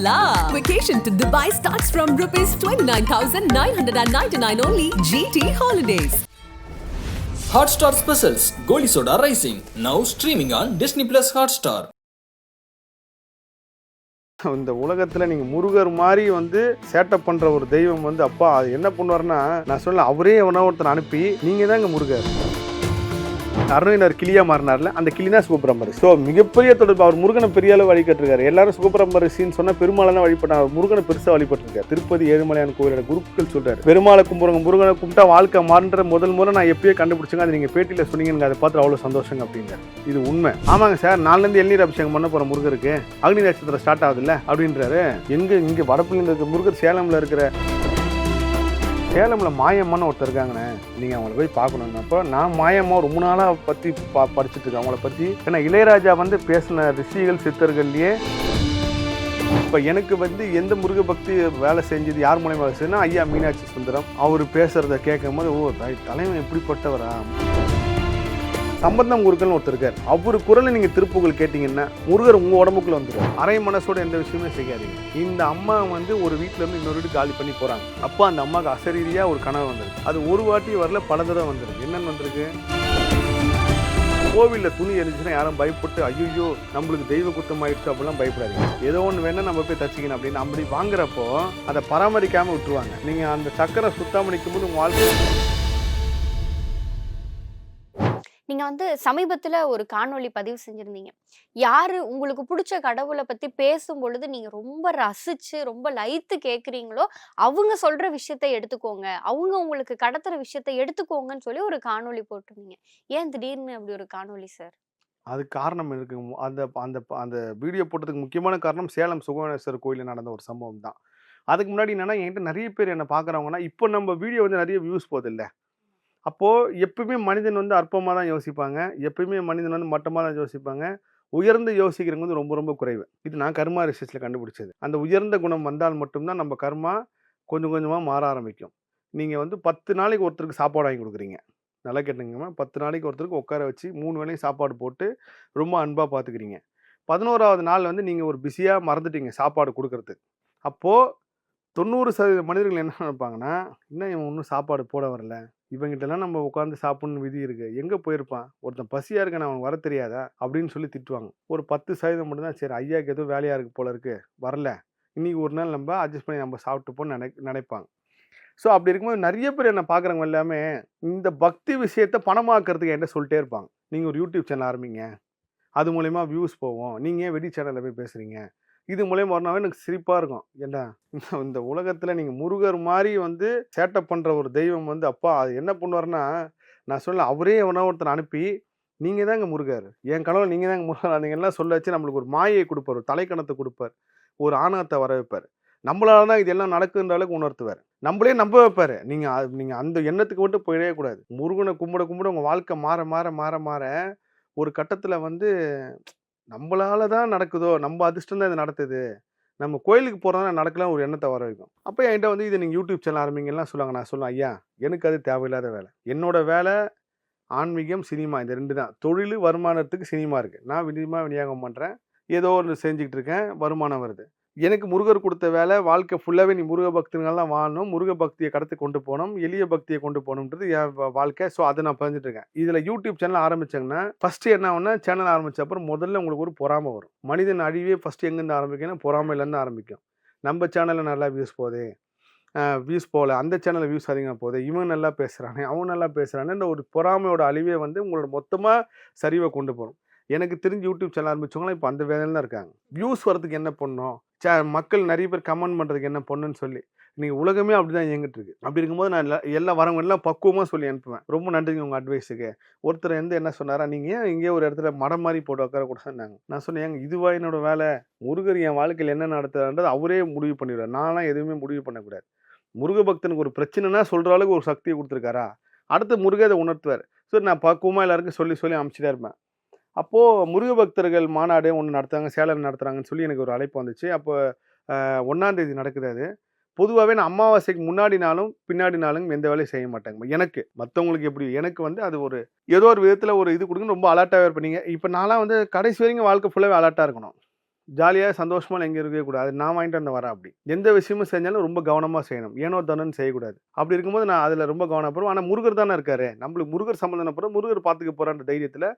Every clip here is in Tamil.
la! Vacation to Dubai starts from rupees 29,999 only. GT Holidays. Hotstar Specials Goli Soda Rising now streaming on Disney Plus Hotstar. இந்த உலகத்துல நீங்க முருகர் மாதிரி வந்து சேட்டை பண்ற ஒரு தெய்வம் வந்து அப்பா அது என்ன பண்ணுவாருன்னா நான் சொல்ல அவரே எவனோ ஒருத்தர் அனுப்பி நீங்க தாங்க முருகர் அருணினர் கிளியா மாறினார்ல அந்த கிளினா தான் சுகபிரம்மர் ஸோ மிகப்பெரிய தொடர்பு அவர் முருகனை பெரிய அளவு வழிகட்டிருக்காரு எல்லாரும் சுகபிரம்மர் சீன் சொன்னால் பெருமாளை தான் வழிபட்டாங்க அவர் முருகனை பெருசாக வழிபட்டிருக்காரு. திருப்பதி ஏழுமலையான் கோயிலோட குருக்கள் சொல்கிறார் பெருமாளை கும்புறங்க முருகனை கும்பிட்டா வாழ்க்கை மாறுன்ற முதல் முறை நான் எப்பயே கண்டுபிடிச்சேங்க. அது நீங்கள் பேட்டியில் சொன்னீங்க அதை பார்த்து அவ்வளோ சந்தோஷங்க அப்படிங்கிறார் இது உண்மை. ஆமாங்க சார் நாலுலேருந்து எண்ணீர் அபிஷேகம் பண்ண போகிற முருகருக்கு அக்னி நட்சத்திரம் ஸ்டார்ட் ஆகுதுல்ல அப்படின்றாரு. எங்கே இங்கே வடப்புல முருகர் சேலமில் இருக்கிற சேலமில் மாயம்மான்னு ஒருத்தர் இருக்காங்கண்ணே. நீங்கள் அவங்கள போய் பார்க்கணும் அப்போ நான் மாயம்மா ரொம்ப நாளாக பற்றி பா படிச்சுட்ருக்கேன் அவங்கள பற்றி ஏன்னா இளையராஜா வந்து பேசின ரிஷிகள் சித்தர்கள்லையே இப்போ எனக்கு வந்து எந்த முருக பக்தி வேலை செஞ்சது யார் மூலயமா வேலை செய்யணும் ஐயா மீனாட்சி சுந்தரம். அவர் பேசுகிறத கேட்கும் போது ஓ தலைமை எப்படிப்பட்டவரா? சம்பந்தம் முருகன் ஒருத்தர் இருக்கார். அவர் குரலை நீங்கள் திருப்புகள் கேட்டிங்கன்னா முருகர் உங்கள் உடம்புக்குள்ள வந்துடும் அரை மனசோட எந்த விஷயமே செய்யாதீங்க. இந்த அம்மா வந்து ஒரு வீட்டில் இருந்து இன்னொரு வீடு காலி பண்ணி போகிறாங்க அப்போ அந்த அம்மாவுக்கு அசரீரியாக ஒரு கனவு வந்திருக்கு. அது ஒரு வாட்டி வரல பல தடவை வந்திருக்கு. என்னென்னு வந்திருக்கு? கோவிலில் துணி எரிஞ்சுன்னா யாரும் பயப்பட்டு ஐயோ நம்மளுக்கு தெய்வ குத்தம் ஆயிடுச்சு அப்படிலாம் பயப்படாதீங்க. ஏதோ ஒன்று வேணால் நம்ம போய் தச்சிக்கணும் அப்படின்னு அப்படி வாங்குறப்போ அதை பராமரிக்காமல் விட்டுருவாங்க. நீங்கள் அந்த சக்கரை சுத்தம் நிற்கும் போது உங்கள் வாழ்க்கை நீங்க வந்து சமீபத்துல ஒரு காணொளி பதிவு செஞ்சிருந்தீங்க. யாரு உங்களுக்கு பிடிச்ச கடவுளை பத்தி பேசும் பொழுது நீங்க ரொம்ப ரசிச்சு ரொம்ப லைத்து கேக்குறீங்களோ அவங்க சொல்ற விஷயத்த எடுத்துக்கோங்க. அவங்க உங்களுக்கு கடத்துற விஷயத்த எடுத்துக்கோங்கன்னு சொல்லி ஒரு காணொளி போட்டிருந்தீங்க. ஏன் திடீர்னு அப்படி ஒரு காணொளி சார்? அது காரணம் இருக்கு. அந்த அந்த அந்த வீடியோ போட்டதுக்கு முக்கியமான காரணம் சேலம் சுகவனேஸ்வர் கோயிலில் நடந்த ஒரு சம்பவம் தான். அதுக்கு முன்னாடி என்னன்னா என்கிட்ட நிறைய பேர் என்ன பார்க்குறவங்கன்னா இப்போ நம்ம வீடியோ வந்து நிறைய வியூஸ் போதில்லை அப்போது எப்பயுமே மனிதன் வந்து அற்பமாக தான் யோசிப்பாங்க. எப்பயுமே மனிதன் வந்து மட்டமாக தான் யோசிப்பாங்க. உயர்ந்து யோசிக்கிறவங்க வந்து ரொம்ப ரொம்ப குறைவு. இது நான் கர்மா ரிசர்ச்சில் கண்டுபிடிச்சது. அந்த உயர்ந்த குணம் வந்தால் மட்டும்தான் நம்ம கர்மா கொஞ்சம் கொஞ்சமாக மாற ஆரம்பிக்கும். நீங்கள் வந்து பத்து நாளைக்கு ஒருத்தருக்கு சாப்பாடு வாங்கி கொடுக்குறீங்க. நல்லா கேட்டுங்கம்மா பத்து நாளைக்கு ஒருத்தருக்கு உட்கார வச்சு மூணு வேளையும் சாப்பாடு போட்டு ரொம்ப அன்பாக பார்த்துக்கிறீங்க பதினோராவது நாள் வந்து நீங்கள் ஒரு பிஸியாக மறந்துட்டீங்க சாப்பாடு கொடுக்குறது அப்போது தொண்ணூறு சதவீத மனிதர்கள் என்ன நினைப்பாங்கன்னா இன்னும் இவன் ஒன்றும் சாப்பாடு போட வரல? இவங்கிட்டலாம் நம்ம உட்காந்து சாப்பிட்ணும் விதி இருக்குது எங்கே போயிருப்பான்? ஒருத்தன் பசியாக இருக்க அவன் வர தெரியாதா? அப்படின்னு சொல்லி திட்டுவாங்க. ஒரு பத்து சதவீதம் மட்டும்தான் சரி ஐயாவுக்கு எதுவும் வேலையாக இருக்குது போல இருக்கு வரல. இன்னைக்கு ஒரு நாள் நம்ம அட்ஜஸ்ட் பண்ணி நம்ம சாப்பிட்டுப்போன்னு நினை நினைப்பாங்க. ஸோ அப்படி இருக்கும்போது நிறைய பேர் என்ன பார்க்குறவங்க எல்லாமே இந்த பக்தி விஷயத்தை பணமாக்குறதுக்கு என்கிட்ட சொல்லிட்டே இருப்பாங்க. நீங்கள் ஒரு யூடியூப் சேனல் ஆரம்பிங்க. அது மூலயமா வியூஸ் போவோம் நீங்கள் ஏன் வெடி சேனலில் போய் பேசுகிறீங்க இது மூலயமா வரனாவே எனக்கு சிரிப்பாக இருக்கும். என்ன? இந்த- உலகத்தில் நீங்கள் முருகர் மாதிரி வந்து சேட்டை பண்ணுற ஒரு தெய்வம் வந்து அப்பா அது என்ன பண்ணுவார்னா நான் சொல்ல அவரே எவனோ ஒருத்தர் அனுப்பி நீங்கள் தாங்க முருகர். என் கனவுல நீங்கள் தாங்க முருகர். நீங்கள் எல்லாம் சொல்ல வச்சு நம்மளுக்கு ஒரு மாயை கொடுப்பார் ஒரு தலைக்கணத்தை கொடுப்பார் ஒரு ஆணவத்தை வர வைப்பார் நம்மளால தான் இது எல்லாம் நடக்குன்ற அளவுக்கு உணர்த்துவார். நம்மளே நம்ப வைப்பாரு. நீங்கள் நீங்கள் அந்த எண்ணத்துக்கு மட்டும் போயிடவே கூடாது. முருகனை கும்பிட கும்பிட உங்கள் வாழ்க்கை மாற மாற மாற மாற ஒரு கட்டத்தில் வந்து நம்மளால தான் நடக்குதோ? நம்ம அதிர்ஷ்டம் தான் இது நடத்துது. நம்ம கோயிலுக்கு போகிறதா நடக்கலாம் ஒரு எண்ணத்தை வர வைக்கும். அப்போ என்கிட்ட வந்து இது நீங்கள் யூடியூப் சேனல் ஆரம்பிங்கலாம் சொல்லுவாங்க. நான் சொல்லுவேன் ஐயா எனக்கு அது தேவையில்லாத வேலை. என்னோட வேலை ஆன்மீகம் சினிமா இந்த ரெண்டு தான். தொழில் வருமானத்துக்கு சினிமா இருக்குது நான் விநியமாக விநியோகம் பண்ணுறேன் ஏதோ ஒன்று செஞ்சுக்கிட்டு இருக்கேன். வருமானம் வருது. எனக்கு முருகர் கொடுத்த வேலை வாழ்க்கை ஃபுல்லாகவே நீ முருக பக்தர்கள்லாம் வாழணும். முருக பக்தியை கடத்தி கொண்டு போகணும். எளிய பக்தியை கொண்டு போகணுன்றது என் வாழ்க்கை. ஸோ அதை நான் பதிஞ்சிட்டு இருக்கேன். இதில் யூடியூப் சேனல் ஆரம்பிச்சாங்கன்னா ஃபஸ்ட்டு என்ன ஒன்று சேனல் ஆரம்பிச்ச அப்புறம் முதல்ல உங்களுக்கு ஒரு பொறாமை வரும். மனிதன் அழிவே ஃபஸ்ட்டு எங்கேருந்து ஆரம்பிக்கணும் பொறாமையிலேருந்து ஆரம்பிக்கும். நம்ம சேனலில் நல்லா வியூஸ் போகுது வியூஸ் போகல. அந்த சேனலில் வியூஸ் அதிகமாக போகுது இவன் நல்லா பேசுகிறானே அவன் நல்லா பேசுகிறானே ஒரு பொறாமையோட அழிவே வந்து உங்களோட மொத்தமாக சரிவை கொண்டு போகும். எனக்கு தெரிஞ்சு யூடியூப் சேனல் ஆரம்பித்தவங்களாம் இப்போ அந்த வேலையில் தான் இருக்காங்க. வியூஸ் வரதுக்கு என்ன பண்ணோம் சே மக்கள் நிறைய பேர் கமெண்ட் பண்ணுறதுக்கு என்ன பொண்ணுன்னு சொல்லி நீங்கள் உலகமே அப்படி தான் இயங்கிட்டு இருக்கு அப்படி இருக்கும்போது நான் எல்லா- எல்லா வரவங்க எல்லாம் பக்குவமாக சொல்லி அனுப்புவேன். ரொம்ப நன்றிங்க உங்கள் அட்வைஸுக்கு ஒருத்தர் வந்து என்ன சொன்னாரா நீங்கள் ஏன் இங்கே ஒரு இடத்துல மடம் மாதிரி போட்டு உட்கார கூட சொன்னாங்க நான் சொன்னேன் ஏங்க இதுவா என்னோட வேலை. முருகர் என் வாழ்க்கையில் என்ன நடத்துறான்றது அவரே முடிவு பண்ணிடுவார். நான்லாம் எதுவுமே முடிவு பண்ணக்கூடாது. முருக பக்தனுக்கு ஒரு பிரச்சனைனா சொல்கிற அளவுக்கு ஒரு சக்தியை கொடுத்துருக்காரா? அடுத்து முருகதை உணர்த்துவார். ஸோ நான் பக்குவமாக எல்லாருக்கும் சொல்லி சொல்லி அனுப்பிச்சிட்டே இருப்பேன். அப்போது முருக பக்தர்கள் மாநாடு ஒன்று நடத்துறாங்க சேலம் நடத்துகிறாங்கன்னு சொல்லி எனக்கு ஒரு அழைப்பு வந்துச்சு. அப்போ ஒன்றாந்தேதி நடக்குது அது. பொதுவாகவே நான் அமாவாசைக்கு முன்னாடி நாளும் பின்னாடி நாளும் எந்த வேலையும் செய்ய மாட்டாங்க. எனக்கு மற்றவங்களுக்கு எப்படி எனக்கு வந்து அது ஒரு ஏதோ ஒரு விதத்தில் ஒரு இது கொடுங்க ரொம்ப அலர்ட்டாகவே இருப்பீங்க இப்போ நான்லாம் வந்து கடைசி வரைக்கும் வாழ்க்கை ஃபுல்லாகவே அலர்ட்டாக இருக்கணும். ஜாலியாக சந்தோஷமாக எங்கே இருக்கவே கூடாது. நான் வாங்கிட்டு வந்து வரேன் அப்படி. எந்த விஷயமும் செஞ்சாலும் ரொம்ப கவனமாக செய்யணும். ஏனோ தானோன்னு செய்யக்கூடாது. அப்படி இருக்கும்போது நான் அதில் ரொம்ப கவனப்படுவேன். ஆனால் முருகர் தானே இருக்காரு. நம்மளுக்கு முருகர் சம்மந்தம் முருகர் பார்த்துக்க போகிறான்ற தைரியத்தில்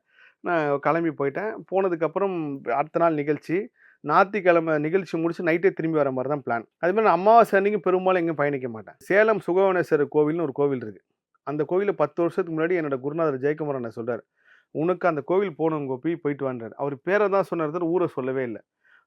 நான் கிளம்பி போயிட்டேன். போனதுக்கப்புறம் அடுத்த நாள் நிகழ்ச்சி. ஞாயிற்றுக்கிழமை நிகழ்ச்சி முடிச்சு நைட்டே திரும்பி வர மாதிரி தான் பிளான் அது மாதிரி நான் அமாவாசை அன்னைக்கு பெரும்பாலும் எங்கேயும் பயணிக்க மாட்டேன். சேலம் சுகவனேஸ்வரர் கோவில்னு ஒரு கோவில் இருக்குது அந்த கோவிலில் பத்து வருஷத்துக்கு முன்னாடி என்னோட குருநாதர் ஜெயக்குமார் என்ன சொல்கிறார் உனக்கு அந்த கோவில் போகணும் கோபி போயிட்டு வந்தார் அவர் பேரை தான் சொன்னார் ஊரை சொல்லவே இல்லை.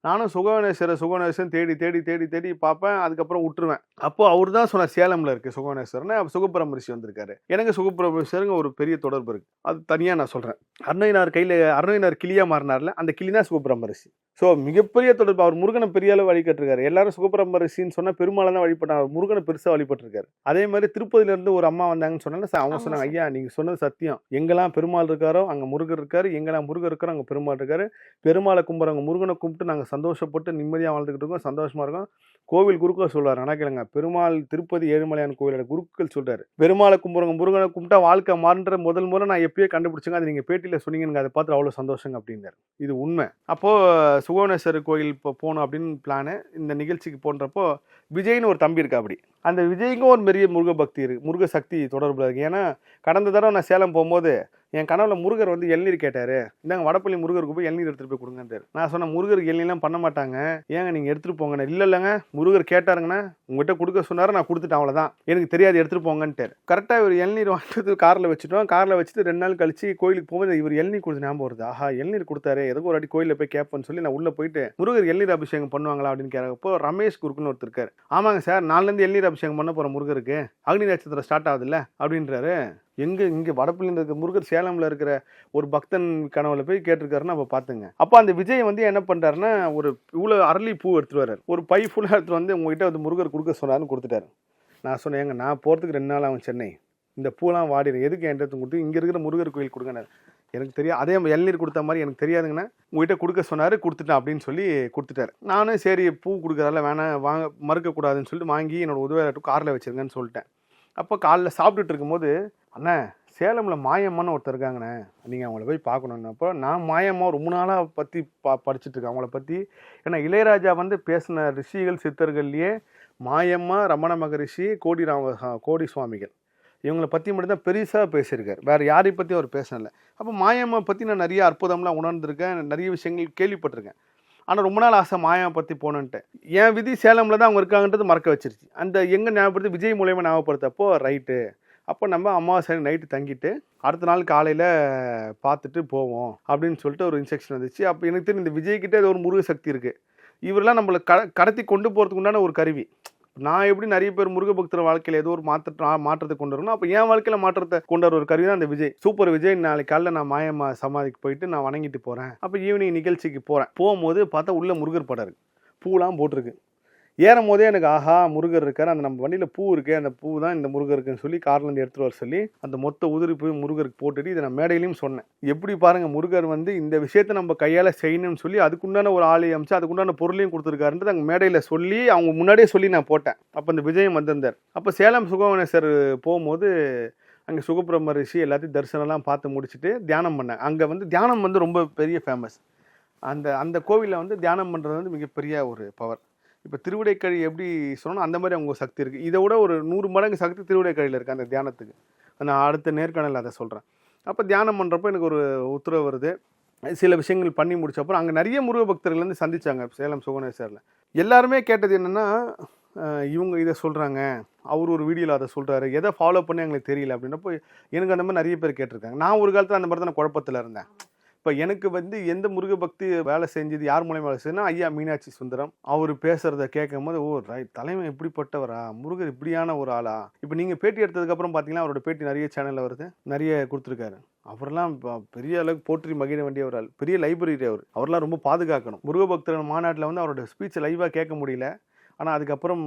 நானும் சுகவனேஸ்வரர் சுகவனேஸ்வரன் தேடி தேடி தேடி தேடி பார்ப்பேன். அதுக்கப்புறம் விட்டுருவேன் அப்போ அவர் தான் சொன்னார் சேலமில் இருக்கு சுகவனேஸ்வரன் சுகபிரம ரிஷி வந்திருக்காரு. எனக்கு ரிஷியருங்க ஒரு பெரிய தொடர்பு இருக்கு. அது தனியாக நான் சொல்கிறேன் அருணையினார் கையில் அருணையினார் கிளியாக மாறினார்ல அந்த கிளி தான் சுகபிரம ரிஷி. ஸோ மிகப்பெரிய தொடர்பு. அவர் முருகனை பெரிய அளவு வழிபட்டிருக்காரு எல்லாரும் சுகபிரம ரிஷின்னு சொன்னால் பெருமாளை தான் வழிபட்டாங்க. அவர் முருகனை பெருசாக வழிபட்டிருக்காரு. அதே மாதிரி திருப்பதியில இருந்து ஒரு அம்மா வந்தாங்கன்னு சொன்னால அவங்க சொன்னாங்க. ஐயா நீங்க சொன்னது சத்தியம். எங்கெல்லாம் பெருமாள் இருக்காரோ அங்க முருகர் இருக்காரு. எங்கெல்லாம் முருகர் இருக்காரோ அங்க பெருமாள் இருக்காரு. பெருமாளை கும்புறவங்க முருகனை கும்பிட்டு நாங்க சந்தோஷப்பட்டு நிம்மதியாக வாழ்ந்துக்கிட்டு இருக்கோம். சந்தோஷமாக இருக்கும். கோவில் குருக்கள் சொல்கிறார் ஆனா பெருமாள் திருப்பதி ஏழுமலையான் கோவிலோட குருக்கள் சொல்கிறார் பெருமாளை கும்புறங்க முருகனை கும்பிட்டா வாழ்க்கை மாறுன்ற முதல் முறை நான் எப்பயோ கண்டுபிடிச்சேங்க. அது நீங்கள் பேட்டியில் சொன்னீங்க அதை பார்த்து அவ்வளோ சந்தோஷங்க அப்படின்னாரு. இது உண்மை. அப்போது சுகவனேஸ்வரர் கோயில் இப்போ போகணும் அப்படின்னு பிளானு இந்த நிகழ்ச்சிக்கு போன்றப்போ விஜய்னு ஒரு தம்பி இருக்கா அப்படி அந்த விஜய்க்கும் ஒரு பெரிய முருக பக்தி இருக்குது முருக சக்தி தொடர்புல இருக்குது ஏன்னா கடந்த தடவை நான் சேலம் போகும்போது என் கனவுல முருகர் வந்து இளநீர் கேட்டார். இந்தாங்க வடப்பள்ளி முருகருக்கு போய் இளநீர் எடுத்துகிட்டு போய் கொடுங்கன்றார் நான் சொன்னேன் முருகருக்கு இளநீர்லாம் பண்ண மாட்டாங்க. ஏங்க நீங்கள் எடுத்துகிட்டு போங்கண்ணே. இல்லை இல்லைங்க. முருகர் கேட்டாருங்கண்ணா. உங்கள்கிட்ட கொடுக்க சொன்னார் நான் கொடுத்துட்டேன் அவ்வளோதான் எனக்கு தெரியாது எடுத்துட்டு போங்கன்ட்டு கரெக்டாக இவர் இளநீர் வாங்கிட்டு காரில் வச்சுட்டோம். காரில் வச்சுட்டு ரெண்டு நாள் கழிச்சு கோயிலுக்கு போகும்போது இவர் இளநீர் கொடுத்து ஞாபகம் வருது. ஆஹா இளநீர் கொடுத்தாரு. எதுக்கு ஒரு வாட்டி கோயிலில் போய் கேட்பேன்னு சொல்லி நான் உள்ளே போயிட்டு முருகர் இளநீர் அபிஷேகம் பண்ணுவாங்களா? அப்படின்னு கேட்கப்போ ரமேஷ் குருக்குன்னு ஒருத்தர் இருக்காரு. ஆமாங்க சார் நாலுலேருந்து இளநீர் அபிஷேகம் பண்ண போகிற முருகருக்கு. அக்னி நட்சத்திரம் ஸ்டார்ட் ஆகுதுல்ல? அப்படின்றாரு. எங்கே இங்கே வடப்பள்ளியில் இருக்க முருகர் சேலமில் இருக்கிற ஒரு பக்தன் கனவுல போய் கேட்டிருக்காருன்னு அப்போ பார்த்துங்க அப்போ அந்த விஜய் வந்து என்ன பண்ணுறாருன்னா ஒரு இவ்வளோ அரளி பூ எடுத்துட்டு வர்றாரு. ஒரு பை ஃபுல்லாக எடுத்துகிட்டு வந்து உங்ககிட்ட வந்து முருகர் கொடுக்க சொன்னாருன்னு கொடுத்துட்டாரு. நான் சொன்னேன் ஏங்க நான் போகிறதுக்கு ரெண்டு நாள் ஆகும் சென்னை. இந்த பூலாம் வாடிடும் எதுக்கு என்கிட்ட கொடுத்து இங்கே இருக்கிற முருகர் கோயில் கொடுங்கனாரு எனக்கு தெரியாது அதே இளநீர் கொடுத்த மாதிரி எனக்கு தெரியாதுங்கண்ணா உங்ககிட்ட கொடுக்க சொன்னார் கொடுத்துட்டேன் அப்படின்னு சொல்லி கொடுத்துட்டாரு. நானும் சரி பூ கொடுக்குறதால வேணாம் வாங்க மறுக்கக்கூடாதுன்னு சொல்லிட்டு வாங்கி என்னோட உதவியாட்டும் காரில் வச்சிருங்கன்னு சொல்லிட்டேன். அப்போ காலைல சாப்பிட்டுட்டு இருக்கும்போது அண்ணே சேலமில் மாயம்மான்னு ஒருத்தர் இருக்காங்கண்ணே நீங்கள் அவங்கள போய் பார்க்கணுன்னு அப்போ நான் மாயம்மா ரொம்ப நாளாக பற்றி பா படிச்சுட்டு இருக்கேன். அவங்கள பற்றி ஏன்னா இளையராஜா வந்து பேசின ரிஷிகள் சித்தர்கள்லேயே மாயம்மா ரமண மகரிஷி கோடி ராம கோடி சுவாமிகள் இவங்களை பற்றி மட்டும்தான் பெருசாக பேசியிருக்கார். வேறு யாரை பற்றி அவர் பேசலை அப்போ மாயம்மா பற்றி நான் நிறைய அற்புதம்லாம் உணர்ந்திருக்கேன் நிறைய விஷயங்கள் கேள்விப்பட்டிருக்கேன். ஆனால் ரொம்ப நாள் ஆசை மாயாவை பற்றி போகணுன்ட்டு. என் விதி சேலமில் தான் அவங்க இருக்காங்கன்றது மறக்க வச்சிருச்சு. அந்த எங்கே ஞாபகப்படுத்தி விஜய் மூலயமா ஞாபகப்படுத்தப்போ ரைட்டு அப்போ நம்ம அமாவாசை நைட்டு தங்கிட்டு அடுத்த நாள் காலையில் பார்த்துட்டு போவோம் அப்படின்னு சொல்லிட்டு ஒரு இன்ஸ்ட்ரக்ஷன் வந்துச்சு. அப்போ எனக்கு தெரியும் இந்த விஜய்கிட்ட ஒரு முருக சக்தி இருக்குது இவரெல்லாம் நம்மளை க கடத்தி கொண்டு போகிறதுக்கு உண்டான ஒரு கருவி. நான் எப்படி நிறைய பேர் முருக பக்தர் வாழ்க்கையில் ஏதோ ஒரு மாற்ற மாற்றத்தை கொண்டு வரணும் அப்போ என் வாழ்க்கையில் மாற்றத்தை கொண்டு வர ஒரு கருவி தான் அந்த விஜய். சூப்பர் விஜய் நாளைக்கு காலைல நான் மாயம்மா சமாதிக்கு போயிட்டு நான் வணங்கிட்டு போகிறேன் அப்போ ஈவினிங் நிகழ்ச்சிக்கு போகிறேன் போகும்போது பார்த்தா உள்ள முருகர் படம் இருக்கு. பூலாம் போட்டிருக்கு. ஏறும் போதே எனக்கு ஆஹா முருகர் இருக்கார். அந்த நம்ம வண்டியில் பூ இருக்குது அந்த பூ தான் இந்த முருகர் இருக்குன்னு சொல்லி கார்லேருந்து எடுத்துட்டு வர சொல்லி அந்த மொத்த உதிரி போய் முருகருக்கு போட்டுட்டு இதை நான் மேடையிலையும் சொன்னேன். எப்படி பாருங்கள் முருகர் வந்து இந்த விஷயத்தை நம்ம கையால் செய்யணும்னு சொல்லி அதுக்குண்டான ஒரு ஆளை அமைச்சு அதுக்குண்டான பொருளையும் கொடுத்துருக்காருன்றது அங்கே மேடையில் சொல்லி அவங்க முன்னாடியே சொல்லி நான் போட்டேன். அப்போ இந்த விஜயம் வந்திருந்தார். அப்போ சேலம் சுகவனேஸ்வர் போகும்போது அங்கே சுகப்பிரம ரிஷி எல்லாத்தையும் தரிசனம்லாம் பார்த்து முடிச்சுட்டு தியானம் பண்ணேன். அங்கே வந்து தியானம் வந்து ரொம்ப பெரிய ஃபேமஸ் அந்த அந்த கோவிலில் வந்து தியானம் பண்ணுறது வந்து மிகப்பெரிய ஒரு பவர் இப்போ திருவிடைக்கழி எப்படி சொல்லணும் அந்த மாதிரி அவங்க சக்தி இருக்குது இதை விட ஒரு நூறு மடங்கு சக்தி திருவிடைக்கழியில் இருக்குது அந்த தியானத்துக்கு. நான் அடுத்த நேர்காணலில் அதை சொல்கிறேன் அப்போ தியானம் பண்ணுறப்போ எனக்கு ஒரு உத்தரவு வருது. சில விஷயங்கள் பண்ணி முடிச்ச அப்புறம் அங்கே நிறைய முருக பக்தர்கள் வந்து சந்திச்சாங்க சேலம் சுகுணேஸ்வரில் எல்லாருமே கேட்டது என்னென்னா இவங்க இதை சொல்கிறாங்க அவர் ஒரு வீடியோவில் அதை சொல்கிறாரு எதை ஃபாலோ பண்ணி எங்களுக்கு தெரியல அப்படின்னப்போ எனக்கு அந்த மாதிரி நிறைய பேர் கேட்டிருக்காங்க. நான் ஒரு காலத்தில் அந்த மாதிரி தான் குழப்பத்தில் இருந்தேன். இப்போ எனக்கு வந்து எந்த முருக பக்தி வேலை செஞ்சது யார் மூலயமா வேலை செய்யணும்னா ஐயா மீனாட்சி சுந்தரம். அவர் பேசுகிறத கேட்கும் போது ஓ ரைட் தலைமை இப்படிப்பட்டவரா? முருகர் இப்படியான ஒரு ஆளா? இப்போ நீங்கள் பேட்டி எடுத்ததுக்கப்புறம் பார்த்தீங்கன்னா அவரோட பேட்டி நிறைய சேனலில் வருது. நிறைய கொடுத்துருக்காரு. அவரெல்லாம் இப்போ பெரிய அளவுக்கு போற்றி மகிழ வேண்டிய ஒரு ஆள் பெரிய லைப்ரரி அவர். அவரெல்லாம் ரொம்ப பாதுகாக்கணும். முருக பக்தர்கள் மாநாட்டில் வந்து அவரோட ஸ்பீச் லைவாக கேட்க முடியல. ஆனால் அதுக்கப்புறம்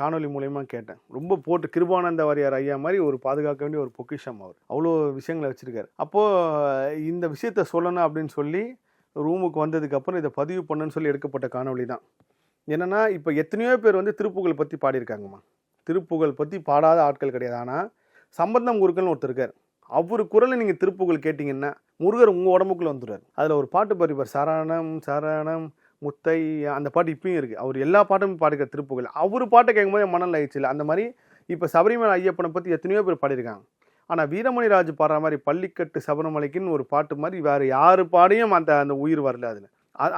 காணொலி காணொளி மூலயமா கேட்டேன். ரொம்ப போட்டு கிருபானந்த வாரியார் ஐயா மாதிரி ஒரு பாதுகாக்க வேண்டிய ஒரு பொக்கிஷம் அவர். அவ்வளோ விஷயங்களை வச்சுருக்காரு. அப்போது இந்த விஷயத்த சொல்லணும் அப்படின்னு சொல்லி ரூமுக்கு வந்ததுக்கப்புறம் இதை பதிவு பண்ணுன்னு சொல்லி எடுக்கப்பட்ட காணொளி தான். என்னென்னா இப்போ எத்தனையோ பேர் வந்து திருப்புகழ் பற்றி பாடியிருக்காங்கம்மா. திருப்புகழ் பற்றி பாடாத ஆட்கள் கிடையாது. ஆனால் சம்பந்தம் குருக்கள்னு ஒருத்தர் இருக்கார். அவர் குரலை நீங்கள் திருப்புகழ் கேட்டிங்கன்னா முருகர் உங்கள் உடம்புக்குள்ள வந்துடுவார். அதில் ஒரு பாட்டு பாடிப்பார். சரணம் சரணம் முத்தை அந்த பாட்டு இப்பயும் இருக்குது அவர் எல்லா பாட்டும் பாடுகிற திருப்புகள். அவர் பாட்டை கேட்கும்போது என் மனநிலை ஆயிடுச்சு இல்லை. அந்த மாதிரி இப்போ சபரிமலை ஐயப்பனை பற்றி எத்தனையோ பேர் பாடியிருக்காங்க. ஆனால் வீரமணி ராஜு பாடுற மாதிரி பள்ளிக்கட்டு சபரிமலைக்குன்னு ஒரு பாட்டு மாதிரி வேறு யார் பாடியும் அந்த அந்த உயிர் வரல அதில்.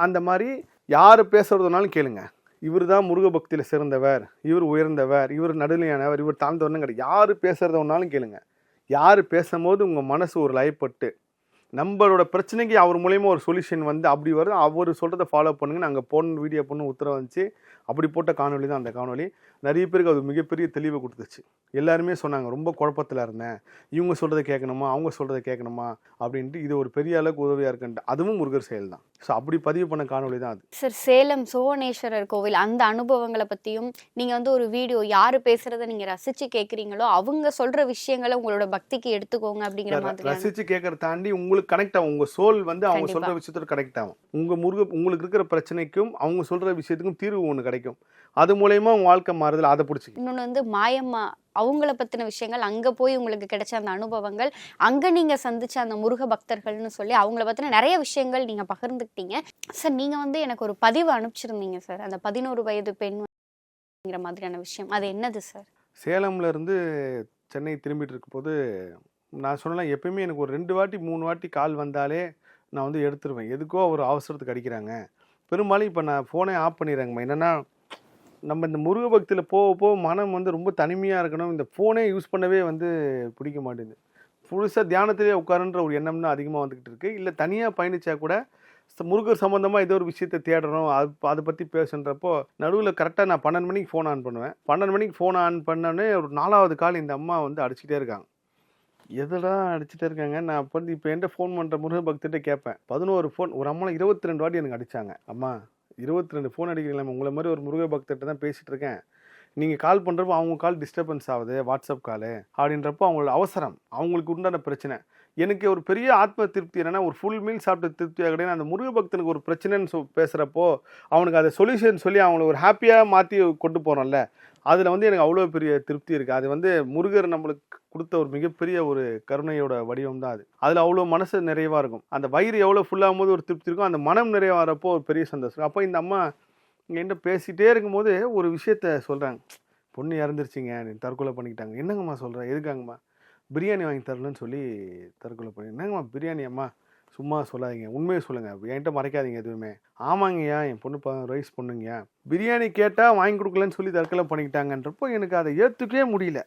அந்த மாதிரி யார் பேசுறதுனாலும் கேளுங்க. இவர் தான் முருக பக்தியில் சிறந்தவர் இவர் உயர்ந்தவர் இவர் நடுநிலையானவர் இவர் தாழ்ந்தவர்னு கிடையாது. யார் பேசுறத கேளுங்க. யார் பேசும்போது உங்கள் மனசு ஒரு லயப்பட்டு நம்மளோட பிரச்சனைக்கு அவர் மூலயமா ஒரு சொல்யூஷன் வந்து அப்படி வருது. அவர் சொல்கிறத ஃபாலோ பண்ணுங்க நாங்கள் போன வீடியோ பண்ணு உத்தரவு வந்துச்சு. அப்படி போட்ட காணொளி தான் அந்த காணொளி. நிறைய பேருக்கு அது மிகப்பெரிய தெளிவை கொடுத்துச்சு. எல்லாருமே சொன்னாங்க ரொம்ப குழப்பத்தில் இருந்தேன். இவங்க சொல்கிறத கேட்கணுமா? அவங்க சொல்கிறத கேட்கணுமா? அப்படின்ட்டு இது ஒரு பெரிய அளவுக்கு உதவியாக இருக்குன்ட்டு. அதுவும் முருகர் செயல் தான். ஸோ அப்படி பதிவு பண்ண காணொளி தான் அது. சார் சேலம் சுவனேஸ்வரர் கோவில் அந்த அனுபவங்களை பத்தியும் நீங்க வந்து ஒரு வீடியோ யாரு பேசுறத நீங்க ரசிச்சு கேக்குறீங்களோ அவங்க சொல்ற விஷயங்களை உங்களோட பக்திக்கு எடுத்துக்கோங்க அப்படிங்கிற மாதிரி ரசிச்சு கேட்கறத தாண்டி உங்களுக்கு கனெக்ட் ஆகும். உங்க சோல் வந்து அவங்க. சொல்ற விஷயத்தோட கனெக்ட் ஆகும். உங்க முருக உங்களுக்கு இருக்கிற பிரச்சனைக்கும் அவங்க சொல்ற விஷயத்துக்கும் தீர்வு ஒன்று கிடைக்கும். அது மூலயமா உங்க வாழ்க்கை மாறுதல் அதை பிடிச்சிக்க. இன்னொன்று வந்து மாயம்மா அவங்கள பத்தின விஷயங்கள் அங்க போய் உங்களுக்கு கிடைச்ச அந்த அனுபவங்கள் அங்க நீங்க சந்திச்ச அந்த முருக பக்தர்கள்னு சொல்லி அவங்கள பத்தின நிறைய விஷயங்கள் நீங்க பகிர்ந்துக்கிட்டீங்க. சார் நீங்க வந்து எனக்கு ஒரு பதிவு அனுப்பிச்சிருந்தீங்க சார். அந்த பதினோரு வயது பெண் அப்படிங்கிற மாதிரியான விஷயம். அது என்னது சார்? சேலம்ல இருந்து சென்னை திரும்பிட்டு இருக்கும்போது நான் சொன்னேன் எப்பயுமே எனக்கு ஒரு ரெண்டு வாட்டி மூணு வாட்டி கால் வந்தாலே நான் வந்து எடுத்துருவேன். எதுக்கோ ஒரு அவசரத்துக்கு அடிக்கிறாங்க. பெரும்பாலும் இப்போ நான் ஃபோனே ஆஃப் பண்ணிடுறேங்கம்மா. என்னென்னா நம்ம இந்த முருக பக்தியில் போக போக மனம் வந்து ரொம்ப தனிமையாக இருக்கணும். இந்த ஃபோனே யூஸ் பண்ணவே வந்து பிடிக்க மாட்டேங்குது. புதுசாக தியானத்திலே உட்காருன்ற ஒரு எண்ணம் தான் அதிகமாக வந்துக்கிட்டு இருக்குது இல்லை தனியாக பயணித்தா கூட முருகர் சம்மந்தமாக ஏதோ ஒரு விஷயத்தை தேடணும் அது அதை பற்றி பேசுன்றப்போ நடுவில் கரெக்டாக நான் பன்னெண்டு மணிக்கு ஃபோன் ஆன் பண்ணுவேன். பன்னெண்டு மணிக்கு ஃபோன் ஆன் பண்ணோன்னே ஒரு நாலாவது கால் இந்த அம்மா வந்து அடிச்சுட்டே இருக்காங்க. எதடா அடிச்சுட்டே இருக்காங்க? நான் அப்போ வந்து இப்போ என்கிட்ட ஃபோன் பண்ணுற முருக பக்தர்கிட்ட கேட்பேன் பதினோரு ஃபோன் ஒரு அம்மா இருபத்தி ரெண்டு வாட்டி எனக்கு அடிச்சாங்க. அம்மா இருபத்தி ரெண்டு ஃபோன் அடிக்கிறீங்களா உங்களை மாதிரி ஒரு முருக பக்தர்கிட்ட தான் பேசிகிட்டு இருக்கேன். நீங்கள் கால் பண்ணுறப்போ அவங்க கால் டிஸ்டர்பன்ஸ் ஆகுது வாட்ஸ்அப் காலு அப்படின்றப்போ அவங்களோட அவசரம் அவங்களுக்கு உண்டான பிரச்சனை. எனக்கு ஒரு பெரிய ஆத்ம திருப்தி என்னென்னா ஒரு ஃபுல் மீல் சாப்பிட்ட திருப்தியாக கிடையாது அந்த முருக பக்தனுக்கு ஒரு பிரச்சனைன்னு சொ பேசுகிறப்போ அவனுக்கு அதை சொல்யூஷன் சொல்லி அவங்கள ஒரு ஹாப்பியாக மாற்றி கொண்டு போகிறோம்ல அதில் வந்து எனக்கு அவ்வளோ பெரிய திருப்தி இருக்குது அது வந்து முருகர் நம்மளுக்கு கொடுத்த ஒரு மிகப்பெரிய ஒரு கருணையோட வடிவம் தான் அது. அதில் அவ்வளோ மனசு நிறைவாக இருக்கும். அந்த வயிறு எவ்வளோ ஃபுல்லாகும் போது ஒரு திருப்தி இருக்கும் அந்த மனம் நிறைவாகிறப்போ ஒரு பெரிய சந்தோஷம். அப்போ இந்த அம்மா என்கிட்ட பேசிகிட்டே இருக்கும்போது ஒரு விஷயத்த சொல்கிறாங்க பொண்ணு இறந்துருச்சிங்க தற்கொலை பண்ணிக்கிட்டாங்க. என்னங்கம்மா சொல்கிறேன் எதுக்காங்கம்மா? பிரியாணி வாங்கி தரலன்னு சொல்லி தற்கொலை பண்ணி என்னங்கம்மா பிரியாணி அம்மா? சும்மா சொல்லாதீங்க. உண்மையை சொல்லுங்கள் என்கிட்ட மறைக்காதீங்க எதுவுமே. ஆமாங்கய்யா என் பொண்ணு ப ரைஸ் பொண்ணுங்கய்யா. பிரியாணி கேட்டால் வாங்கி கொடுக்கலன்னு சொல்லி தற்கொலை பண்ணிக்கிட்டாங்கன்றப்போ எனக்கு அதை ஏற்றுக்கவே முடியல.